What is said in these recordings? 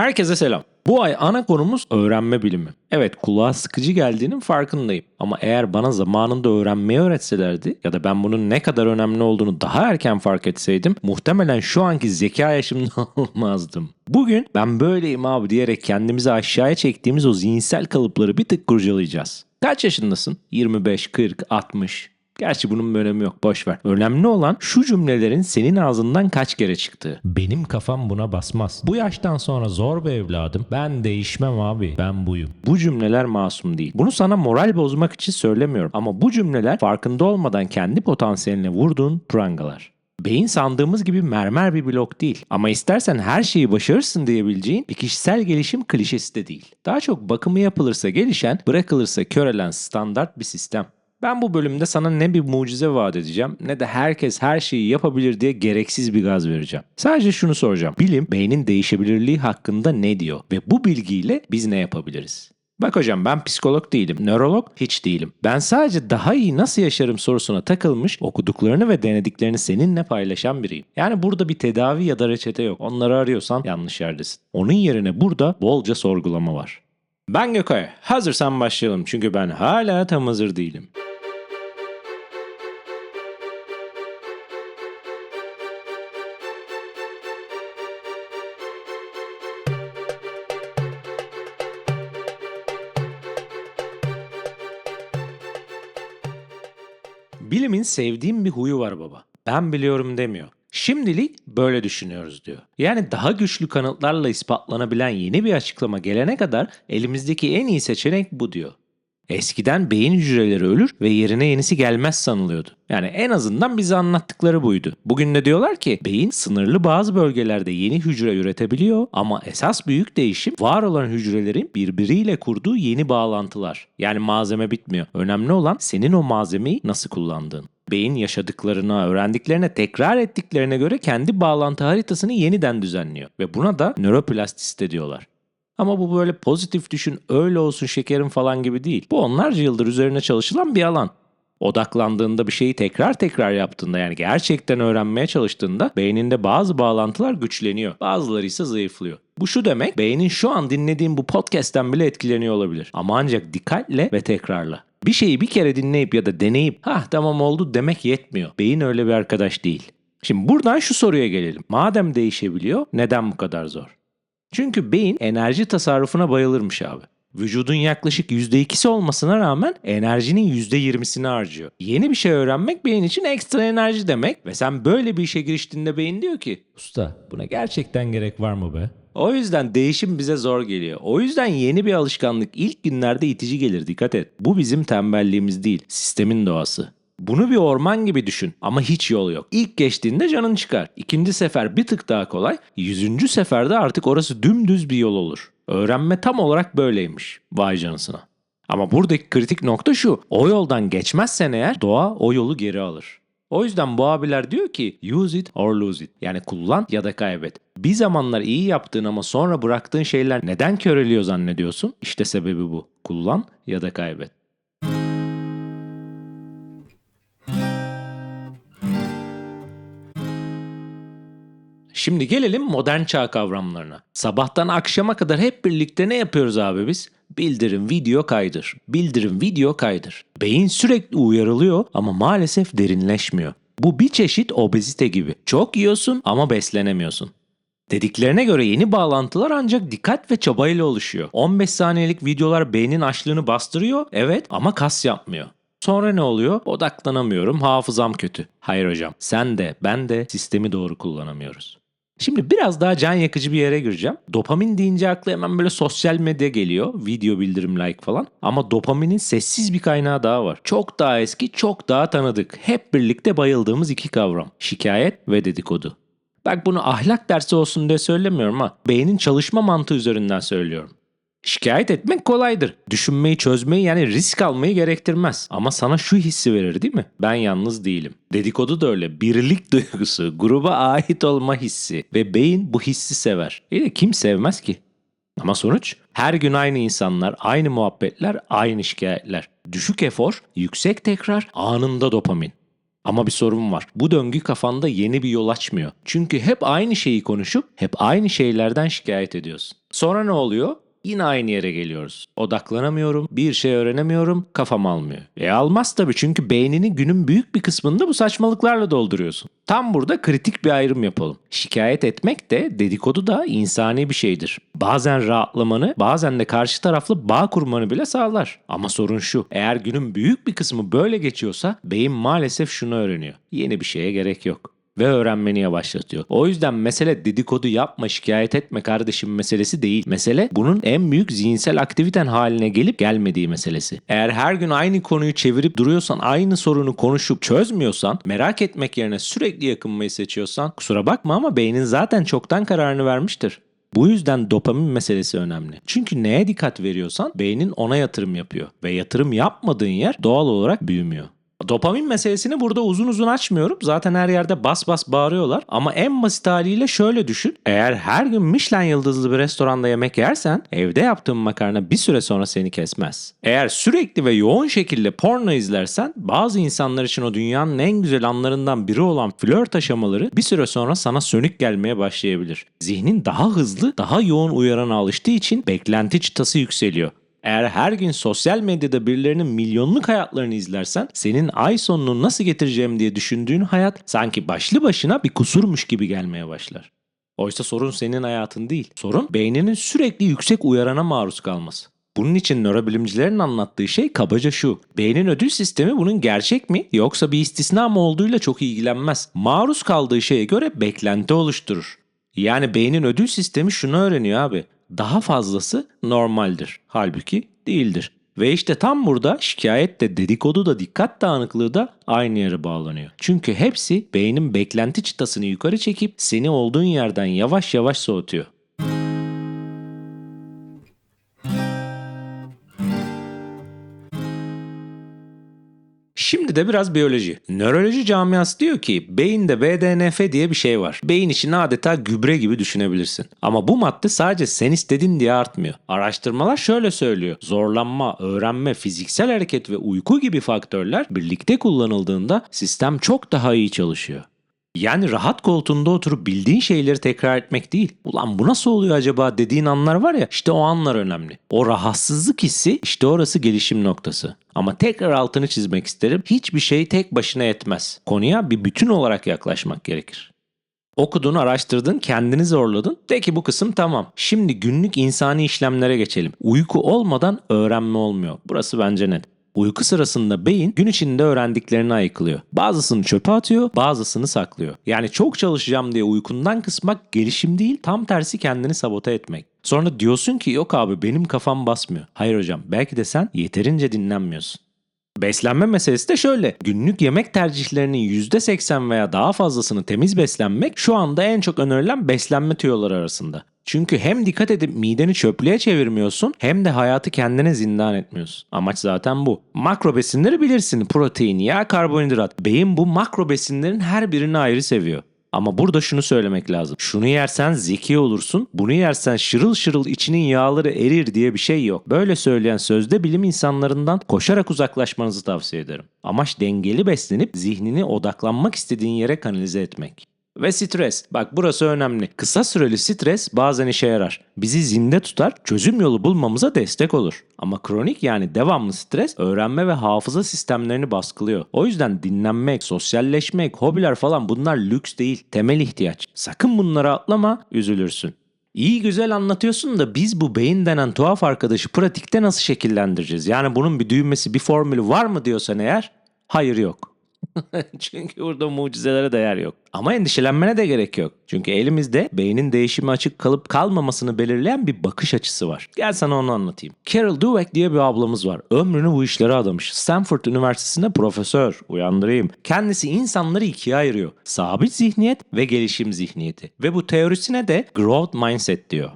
Herkese selam. Bu ay ana konumuz öğrenme bilimi. Evet kulağa sıkıcı geldiğinin farkındayım. Ama eğer bana zamanında öğrenmeyi öğretselerdi ya da ben bunun ne kadar önemli olduğunu daha erken fark etseydim muhtemelen şu anki zeka yaşımda olmazdım. Bugün ben böyleyim abi diyerek kendimizi aşağıya çektiğimiz o zihinsel kalıpları bir tık kurcalayacağız. Kaç yaşındasın? 25, 40, 60. Gerçi bunun bir önemi yok boş ver. Önemli olan şu cümlelerin senin ağzından kaç kere çıktığı. Benim kafam buna basmaz. Bu yaştan sonra zor bir evladım. Ben değişmem abi. Ben buyum. Bu cümleler masum değil. Bunu sana moral bozmak için söylemiyorum. Ama bu cümleler farkında olmadan kendi potansiyeline vurduğun prangalar. Beyin sandığımız gibi mermer bir blok değil. Ama istersen her şeyi başarırsın diyebileceğin bir kişisel gelişim klişesi de değil. Daha çok bakımı yapılırsa gelişen, bırakılırsa körelen standart bir sistem. Ben bu bölümde sana ne bir mucize vaat edeceğim ne de herkes her şeyi yapabilir diye gereksiz bir gaz vereceğim. Sadece şunu soracağım. Bilim beynin değişebilirliği hakkında ne diyor ve bu bilgiyle biz ne yapabiliriz? Bak hocam ben psikolog değilim, nörolog hiç değilim. Ben sadece daha iyi nasıl yaşarım sorusuna takılmış, okuduklarını ve denediklerini seninle paylaşan biriyim. Yani burada bir tedavi ya da reçete yok. Onları arıyorsan yanlış yerdesin. Onun yerine burada bolca sorgulama var. Ben Gökay. Hazırsan başlayalım çünkü ben hala tam hazır değilim. Bilimin sevdiğim bir huyu var baba. Ben biliyorum demiyor. Şimdilik böyle düşünüyoruz diyor. Yani daha güçlü kanıtlarla ispatlanabilen yeni bir açıklama gelene kadar elimizdeki en iyi seçenek bu diyor. Eskiden beyin hücreleri ölür ve yerine yenisi gelmez sanılıyordu. Yani en azından bize anlattıkları buydu. Bugün de diyorlar ki beyin sınırlı bazı bölgelerde yeni hücre üretebiliyor ama esas büyük değişim var olan hücrelerin birbiriyle kurduğu yeni bağlantılar. Yani malzeme bitmiyor. Önemli olan senin o malzemeyi nasıl kullandığın. Beyin yaşadıklarına, öğrendiklerine, tekrar ettiklerine göre kendi bağlantı haritasını yeniden düzenliyor ve buna da nöroplastisite diyorlar. Ama bu böyle pozitif düşün, öyle olsun şekerim falan gibi değil. Bu onlarca yıldır üzerine çalışılan bir alan. Odaklandığında bir şeyi tekrar tekrar yaptığında yani gerçekten öğrenmeye çalıştığında beyninde bazı bağlantılar güçleniyor. Bazıları ise zayıflıyor. Bu şu demek beynin şu an dinlediğin bu podcast'ten bile etkileniyor olabilir. Ama ancak dikkatle ve tekrarla. Bir şeyi bir kere dinleyip ya da deneyip ha tamam oldu demek yetmiyor. Beyin öyle bir arkadaş değil. Şimdi buradan şu soruya gelelim. Madem değişebiliyor neden bu kadar zor? Çünkü beyin enerji tasarrufuna bayılırmış abi. Vücudun yaklaşık %2'si olmasına rağmen enerjinin %20'sini harcıyor. Yeni bir şey öğrenmek beyin için ekstra enerji demek ve sen böyle bir işe giriştiğinde beyin diyor ki Usta buna gerçekten gerek var mı be? O yüzden değişim bize zor geliyor. O yüzden yeni bir alışkanlık ilk günlerde itici gelir dikkat et. Bu bizim tembelliğimiz değil, sistemin doğası. Bunu bir orman gibi düşün ama hiç yol yok. İlk geçtiğinde canın çıkar. İkinci sefer bir tık daha kolay. Yüzüncü seferde artık orası dümdüz bir yol olur. Öğrenme tam olarak böyleymiş. Vay canısına. Ama buradaki kritik nokta şu. O yoldan geçmezsen eğer doğa o yolu geri alır. O yüzden bu abiler diyor ki use it or lose it. Yani kullan ya da kaybet. Bir zamanlar iyi yaptığın ama sonra bıraktığın şeyler neden köreliyor zannediyorsun? İşte sebebi bu. Kullan ya da kaybet. Şimdi gelelim modern çağ kavramlarına. Sabahtan akşama kadar hep birlikte ne yapıyoruz abi biz? Bildirim video kaydır. Bildirim video kaydır. Beyin sürekli uyarılıyor ama maalesef derinleşmiyor. Bu bir çeşit obezite gibi. Çok yiyorsun ama beslenemiyorsun. Dediklerine göre yeni bağlantılar ancak dikkat ve çabayla oluşuyor. 15 saniyelik videolar beynin açlığını bastırıyor, evet ama kas yapmıyor. Sonra ne oluyor? Odaklanamıyorum, hafızam kötü. Hayır hocam, sen de ben de sistemi doğru kullanamıyoruz. Şimdi biraz daha can yakıcı bir yere gireceğim. Dopamin deyince akla hemen böyle sosyal medya geliyor. Video bildirim like falan. Ama dopaminin sessiz bir kaynağı daha var. Çok daha eski, çok daha tanıdık. Hep birlikte bayıldığımız iki kavram. Şikayet ve dedikodu. Bak bunu ahlak dersi olsun diye söylemiyorum ha. Beynin çalışma mantığı üzerinden söylüyorum. Şikayet etmek kolaydır. Düşünmeyi, çözmeyi yani risk almayı gerektirmez. Ama sana şu hissi verir değil mi? Ben yalnız değilim. Dedikodu da öyle. Birlik duygusu, gruba ait olma hissi ve beyin bu hissi sever. E de kim sevmez ki? Ama sonuç her gün aynı insanlar, aynı muhabbetler, aynı şikayetler. Düşük efor, yüksek tekrar, anında dopamin. Ama bir sorun var. Bu döngü kafanda yeni bir yol açmıyor. Çünkü hep aynı şeyi konuşup hep aynı şeylerden şikayet ediyorsun. Sonra ne oluyor? Yine aynı yere geliyoruz. Odaklanamıyorum, bir şey öğrenemiyorum, kafam almıyor. E almaz tabii çünkü beynini günün büyük bir kısmında bu saçmalıklarla dolduruyorsun. Tam burada kritik bir ayrım yapalım. Şikayet etmek de dedikodu da insani bir şeydir. Bazen rahatlamanı, bazen de karşı taraflı bağ kurmanı bile sağlar. Ama sorun şu, eğer günün büyük bir kısmı böyle geçiyorsa beyin maalesef şunu öğreniyor. Yeni bir şeye gerek yok ve öğrenmeni yavaşlatıyor. O yüzden mesele dedikodu yapma, şikayet etme kardeşim meselesi değil. Mesele bunun en büyük zihinsel aktiviten haline gelip gelmediği meselesi. Eğer her gün aynı konuyu çevirip duruyorsan, aynı sorunu konuşup çözmüyorsan, merak etmek yerine sürekli yakınmayı seçiyorsan kusura bakma ama beynin zaten çoktan kararını vermiştir. Bu yüzden dopamin meselesi önemli. Çünkü neye dikkat veriyorsan beynin ona yatırım yapıyor ve yatırım yapmadığın yer doğal olarak büyümüyor. Dopamin meselesini burada uzun uzun açmıyorum. Zaten her yerde bas bas bağırıyorlar. Ama en basit haliyle şöyle düşün. Eğer her gün Michelin yıldızlı bir restoranda yemek yersen evde yaptığın makarna bir süre sonra seni kesmez. Eğer sürekli ve yoğun şekilde porno izlersen bazı insanlar için o dünyanın en güzel anlarından biri olan flört aşamaları bir süre sonra sana sönük gelmeye başlayabilir. Zihnin daha hızlı, daha yoğun uyarana alıştığı için beklenti çıtası yükseliyor. Eğer her gün sosyal medyada birilerinin milyonluk hayatlarını izlersen senin ay sonunu nasıl getireceğim diye düşündüğün hayat sanki başlı başına bir kusurmuş gibi gelmeye başlar. Oysa sorun senin hayatın değil. Sorun beyninin sürekli yüksek uyarana maruz kalması. Bunun için nörobilimcilerin anlattığı şey kabaca şu. Beynin ödül sistemi bunun gerçek mi yoksa bir istisna mı olduğuyla çok ilgilenmez. Maruz kaldığı şeye göre beklenti oluşturur. Yani beynin ödül sistemi şunu öğreniyor abi daha fazlası normaldir. Halbuki değildir. Ve işte tam burada şikayet de dedikodu da dikkat dağınıklığı da aynı yere bağlanıyor. Çünkü hepsi beynin beklenti çıtasını yukarı çekip seni olduğun yerden yavaş yavaş soğutuyor. Şimdi de biraz biyoloji. Nöroloji camiası diyor ki beyinde BDNF diye bir şey var. Beyin için adeta gübre gibi düşünebilirsin. Ama bu madde sadece sen istedin diye artmıyor. Araştırmalar şöyle söylüyor. Zorlanma, öğrenme, fiziksel hareket ve uyku gibi faktörler birlikte kullanıldığında sistem çok daha iyi çalışıyor. Yani rahat koltuğunda oturup bildiğin şeyleri tekrar etmek değil. Ulan bu nasıl oluyor acaba dediğin anlar var ya işte o anlar önemli. O rahatsızlık hissi işte orası gelişim noktası. Ama tekrar altını çizmek isterim. Hiçbir şey tek başına yetmez. Konuya bir bütün olarak yaklaşmak gerekir. Okudun, araştırdın, kendini zorladın. De ki bu kısım tamam. Şimdi günlük insani işlemlere geçelim. Uyku olmadan öğrenme olmuyor. Burası bence net. Uyku sırasında beyin gün içinde öğrendiklerini ayıklıyor. Bazısını çöpe atıyor, bazısını saklıyor. Yani çok çalışacağım diye uykundan kısmak gelişim değil, tam tersi kendini sabote etmek. Sonra diyorsun ki yok abi benim kafam basmıyor. Hayır hocam belki de sen yeterince dinlenmiyorsun. Beslenme meselesi de şöyle. Günlük yemek tercihlerinin %80 veya daha fazlasını temiz beslenmek şu anda en çok önerilen beslenme tüyoları arasında. Çünkü hem dikkat edip mideni çöplüğe çevirmiyorsun hem de hayatı kendine zindan etmiyorsun. Amaç zaten bu. Makro besinleri bilirsin. Protein, yağ, karbonhidrat. Beyin bu makro besinlerin her birini ayrı seviyor. Ama burada şunu söylemek lazım. Şunu yersen zeki olursun, bunu yersen şırıl şırıl içinin yağları erir diye bir şey yok. Böyle söyleyen sözde bilim insanlarından koşarak uzaklaşmanızı tavsiye ederim. Amaç dengeli beslenip zihnini odaklanmak istediğin yere kanalize etmek. Ve stres. Bak burası önemli. Kısa süreli stres bazen işe yarar. Bizi zinde tutar, çözüm yolu bulmamıza destek olur. Ama kronik yani devamlı stres öğrenme ve hafıza sistemlerini baskılıyor. O yüzden dinlenmek, sosyalleşmek, hobiler falan bunlar lüks değil, temel ihtiyaç. Sakın bunları atlama, üzülürsün. İyi güzel anlatıyorsun da biz bu beyin denen tuhaf arkadaşı pratikte nasıl şekillendireceğiz? Yani bunun bir düğmesi, bir formülü var mı diyorsan eğer, hayır yok. Çünkü burada mucizelere değer yok. Ama endişelenmene de gerek yok. Çünkü elimizde beynin değişimi açık kalıp kalmamasını belirleyen bir bakış açısı var. Gel sana onu anlatayım. Carol Dweck diye bir ablamız var. Ömrünü bu işlere adamış. Stanford Üniversitesi'nde profesör. Uyandırayım. Kendisi insanları ikiye ayırıyor. Sabit zihniyet ve gelişim zihniyeti. Ve bu teorisine de growth mindset diyor.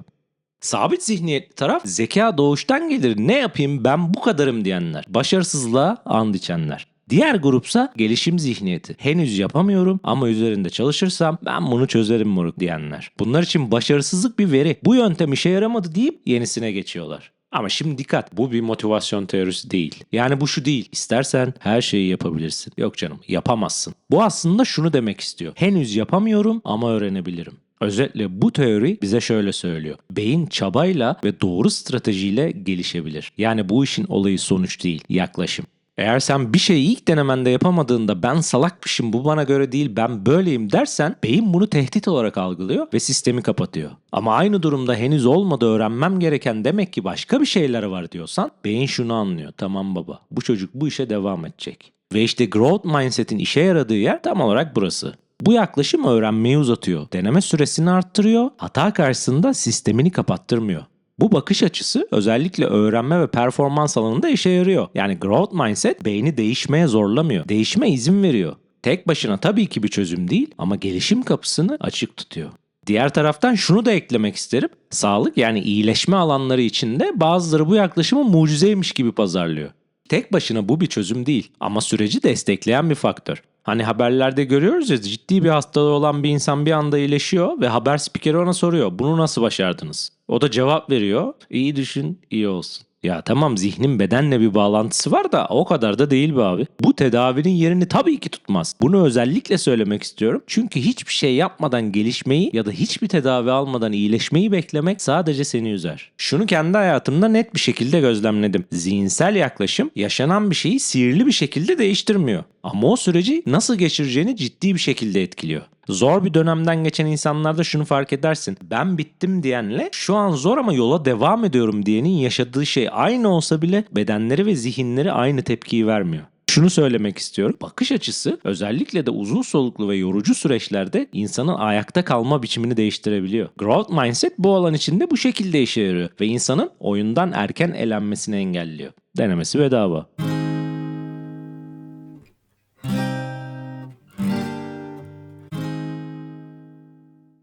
Sabit zihniyetli taraf zeka doğuştan gelir ne yapayım ben bu kadarım diyenler. Başarısızlığa and içenler. Diğer grupsa gelişim zihniyeti. Henüz yapamıyorum ama üzerinde çalışırsam ben bunu çözerim moruk diyenler. Bunlar için başarısızlık bir veri. Bu yöntem işe yaramadı deyip yenisine geçiyorlar. Ama şimdi dikkat bu bir motivasyon teorisi değil. Yani bu şu değil. İstersen her şeyi yapabilirsin. Yok canım yapamazsın. Bu aslında şunu demek istiyor. Henüz yapamıyorum ama öğrenebilirim. Özetle bu teori bize şöyle söylüyor. Beyin çabayla ve doğru stratejiyle gelişebilir. Yani bu işin olayı sonuç değil, yaklaşım. Eğer sen bir şeyi ilk denemende yapamadığında ben salakmışım bu bana göre değil ben böyleyim dersen beyin bunu tehdit olarak algılıyor ve sistemi kapatıyor. Ama aynı durumda henüz olmadı öğrenmem gereken demek ki başka bir şeyler var diyorsan beyin şunu anlıyor. Tamam baba bu çocuk bu işe devam edecek. Ve işte growth mindset'in işe yaradığı yer tam olarak burası. Bu yaklaşım öğrenmeyi uzatıyor, deneme süresini arttırıyor, hata karşısında sistemini kapattırmıyor. Bu bakış açısı özellikle öğrenme ve performans alanında işe yarıyor. Yani growth mindset beyni değişmeye zorlamıyor. Değişime izin veriyor. Tek başına tabii ki bir çözüm değil ama gelişim kapısını açık tutuyor. Diğer taraftan şunu da eklemek isterim. Sağlık yani iyileşme alanları içinde bazıları bu yaklaşımı mucizeymiş gibi pazarlıyor. Tek başına bu bir çözüm değil ama süreci destekleyen bir faktör. Hani haberlerde görüyoruz ya ciddi bir hastalığı olan bir insan bir anda iyileşiyor ve haber spikeri ona soruyor. Bunu nasıl başardınız? O da cevap veriyor. İyi düşün, iyi olsun. Ya tamam zihnin bedenle bir bağlantısı var da o kadar da değil be abi. Bu tedavinin yerini tabii ki tutmaz. Bunu özellikle söylemek istiyorum. Çünkü hiçbir şey yapmadan gelişmeyi ya da hiçbir tedavi almadan iyileşmeyi beklemek sadece seni üzer. Şunu kendi hayatımda net bir şekilde gözlemledim. Zihinsel yaklaşım yaşanan bir şeyi sihirli bir şekilde değiştirmiyor. Ama o süreci nasıl geçireceğini ciddi bir şekilde etkiliyor. Zor bir dönemden geçen insanlarda şunu fark edersin. Ben bittim diyenle şu an zor ama yola devam ediyorum diyenin yaşadığı şey aynı olsa bile bedenleri ve zihinleri aynı tepkiyi vermiyor. Şunu söylemek istiyorum. Bakış açısı özellikle de uzun soluklu ve yorucu süreçlerde insanın ayakta kalma biçimini değiştirebiliyor. Growth mindset bu alan içinde bu şekilde işe yarıyor ve insanın oyundan erken elenmesini engelliyor. Denemesi bedava.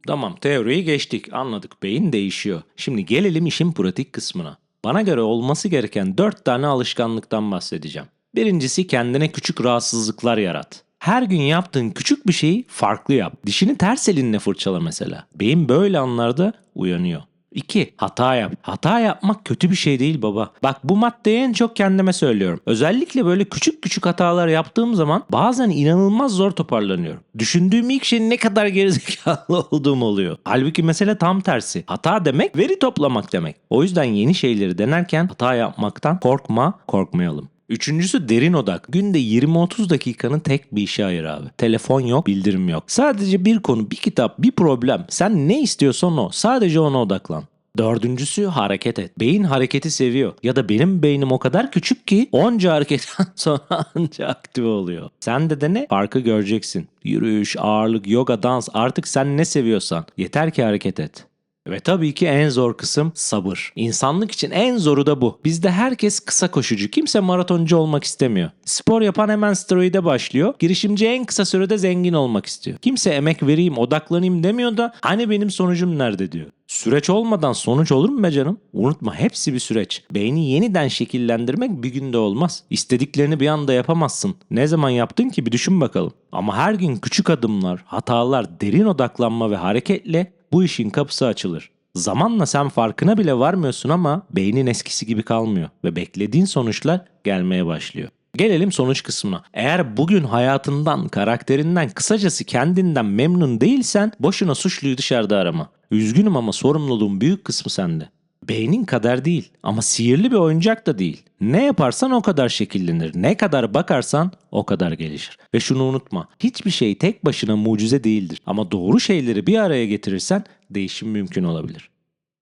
Tamam teoriyi geçtik anladık beyin değişiyor. Şimdi gelelim işin pratik kısmına. Bana göre olması gereken 4 tane alışkanlıktan bahsedeceğim. Birincisi kendine küçük rahatsızlıklar yarat. Her gün yaptığın küçük bir şeyi farklı yap. Dişini ters elinle fırçala mesela. Beyin böyle anlarda uyanıyor. 2. Hata yap. Hata yapmak kötü bir şey değil baba. Bak bu maddeyi en çok kendime söylüyorum. Özellikle böyle küçük küçük hatalar yaptığım zaman bazen inanılmaz zor toparlanıyorum. Düşündüğüm ilk şeyin ne kadar gerizekalı olduğum oluyor. Halbuki mesele tam tersi. Hata demek veri toplamak demek. O yüzden yeni şeyleri denerken hata yapmaktan korkma, korkmayalım. Üçüncüsü derin odak. Günde 20-30 dakikanı tek bir işe ayır abi. Telefon yok, bildirim yok. Sadece bir konu, bir kitap, bir problem. Sen ne istiyorsan o. Sadece ona odaklan. Dördüncüsü hareket et. Beyin hareketi seviyor. Ya da benim beynim o kadar küçük ki onca hareketten sonra anca aktive oluyor. Sen de dene farkı göreceksin. Yürüyüş, ağırlık, yoga, dans artık sen ne seviyorsan. Yeter ki hareket et. Ve tabii ki en zor kısım sabır. İnsanlık için en zoru da bu. Bizde herkes kısa koşucu. Kimse maratoncu olmak istemiyor. Spor yapan hemen steroide başlıyor. Girişimci en kısa sürede zengin olmak istiyor. Kimse emek vereyim, odaklanayım demiyor da hani benim sonucum nerede diyor. Süreç olmadan sonuç olur mu be canım? Unutma hepsi bir süreç. Beyni yeniden şekillendirmek bir günde olmaz. İstediklerini bir anda yapamazsın. Ne zaman yaptın ki bir düşün bakalım. Ama her gün küçük adımlar, hatalar, derin odaklanma ve hareketle bu işin kapısı açılır. Zamanla sen farkına bile varmıyorsun ama beynin eskisi gibi kalmıyor ve beklediğin sonuçlar gelmeye başlıyor. Gelelim sonuç kısmına. Eğer bugün hayatından, karakterinden, kısacası kendinden memnun değilsen boşuna suçluyu dışarıda arama. Üzgünüm ama sorumluluğun büyük kısmı sende. Beynin kader değil ama sihirli bir oyuncak da değil. Ne yaparsan o kadar şekillenir. Ne kadar bakarsan o kadar gelişir. Ve şunu unutma. Hiçbir şey tek başına mucize değildir. Ama doğru şeyleri bir araya getirirsen değişim mümkün olabilir.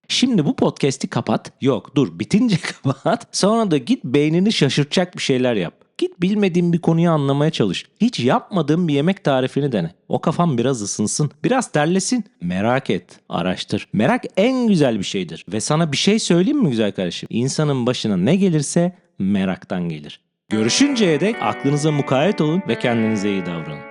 Şimdi bu podcast'i kapat. Yok dur bitince kapat. Sonra da git beynini şaşırtacak bir şeyler yap. Git bilmediğin bir konuyu anlamaya çalış. Hiç yapmadığın bir yemek tarifini dene. O kafan biraz ısınsın. Biraz terlesin. Merak et. Araştır. Merak en güzel bir şeydir. Ve sana bir şey söyleyeyim mi güzel kardeşim? İnsanın başına ne gelirse meraktan gelir. Görüşünceye dek aklınıza mukayyet olun ve kendinize iyi davranın.